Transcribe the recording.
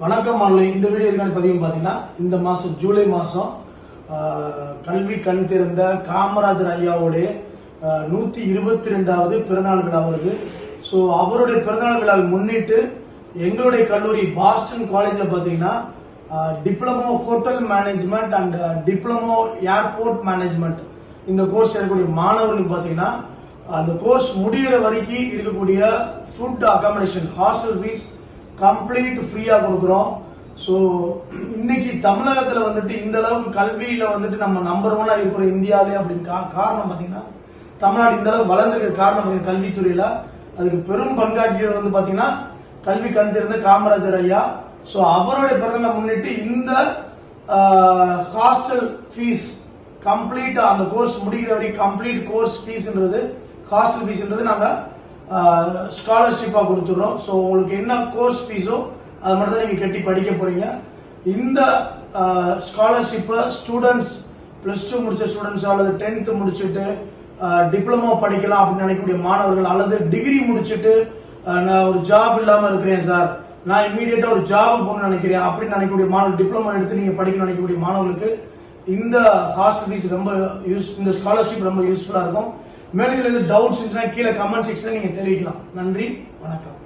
வணக்கம் மாநில இந்த வீடியோ எதுக்கான பதிவு பார்த்தீங்கன்னா இந்த மாதம் ஜூலை மாதம் கல்வி கண் திறந்த காமராஜர் ஐயாவுடைய நூற்றி இருபத்தி ரெண்டாவது பிறநாள் விழா வருது. ஸோ அவருடைய பிறநாள் விழாவை முன்னிட்டு எங்களுடைய கல்லூரி பாஸ்டன் காலேஜில் பார்த்தீங்கன்னா diploma hotel management and diploma airport management இந்த கோர்ஸ் எடுக்கக்கூடிய மாணவர்களுக்கு பார்த்தீங்கன்னா அந்த கோர்ஸ் முடிகிற வரைக்கும் இருக்கக்கூடிய food accommodation hostel fees complete ஃப்ரீயாக கொடுக்குறோம். ஸோ இன்னைக்கு தமிழகத்தில் வந்துட்டு இந்த அளவுக்கு கல்வியில் வந்துட்டு நம்ம நம்பர் ஒன்னாக இருக்கிற இந்தியாவிலே அப்படின்னு கா- காரணம் பார்த்தீங்கன்னா தமிழ்நாடு இந்த அளவுக்கு வளர்ந்துருக்க காரணம் பார்த்தீங்கன்னா கல்வித்துறையில. அதுக்கு பெரும் பங்காற்றியவர் வந்து பார்த்தீங்கன்னா கல்வி கண் திறந்த காமராஜர் ஐயா. ஸோ அவருடைய பிறந்த முன்னிட்டு இந்த ஹாஸ்டல் ஃபீஸ் கம்ப்ளீட் அந்த கோர்ஸ் முடிக்கிற வரைக்கும் கம்ப்ளீட் கோர்ஸ் ஃபீஸ்ன்றது ஹாஸ்டல் ஃபீஸ்ன்றது நாங்கள் ஸ்காலர்ஷிப்பாக கொடுத்துட்றோம். ஸோ உங்களுக்கு என்ன கோர்ஸ் ஃபீஸோ அதை மட்டும் தான் நீங்கள் கட்டி படிக்க போறீங்க. இந்த ஸ்காலர்ஷிப்பை ஸ்டூடெண்ட்ஸ் பிளஸ் டூ முடிச்ச ஸ்டூடெண்ட்ஸ் அல்லது டென்த் முடிச்சுட்டு டிப்ளமோ படிக்கலாம் அப்படின்னு நினைக்கக்கூடிய மாணவர்கள் அல்லது டிகிரி முடிச்சுட்டு நான் ஒரு ஜாப் இல்லாமல் இருக்கிறேன் சார் நான் இமீடியட்டா ஒரு ஜாப் போகணும்னு நினைக்கிறேன் அப்படின்னு நினைக்கக்கூடிய மாணவர் டிப்ளமோ எடுத்து நீங்க படிக்கணும்னு நினைக்கக்கூடிய மாணவர்களுக்கு இந்த ஹாஸ்டல் ஃபீஸ் ரொம்ப யூஸ் இந்த ஸ்காலர்ஷிப் ரொம்ப யூஸ்ஃபுல்லா இருக்கும். மேலும் இதில் டவுட்ஸ் இருந்துச்சுன்னா கீழே கமெண்ட் செக்ஷனில் நீங்கள் தெரிவிக்கலாம். நன்றி வணக்கம்.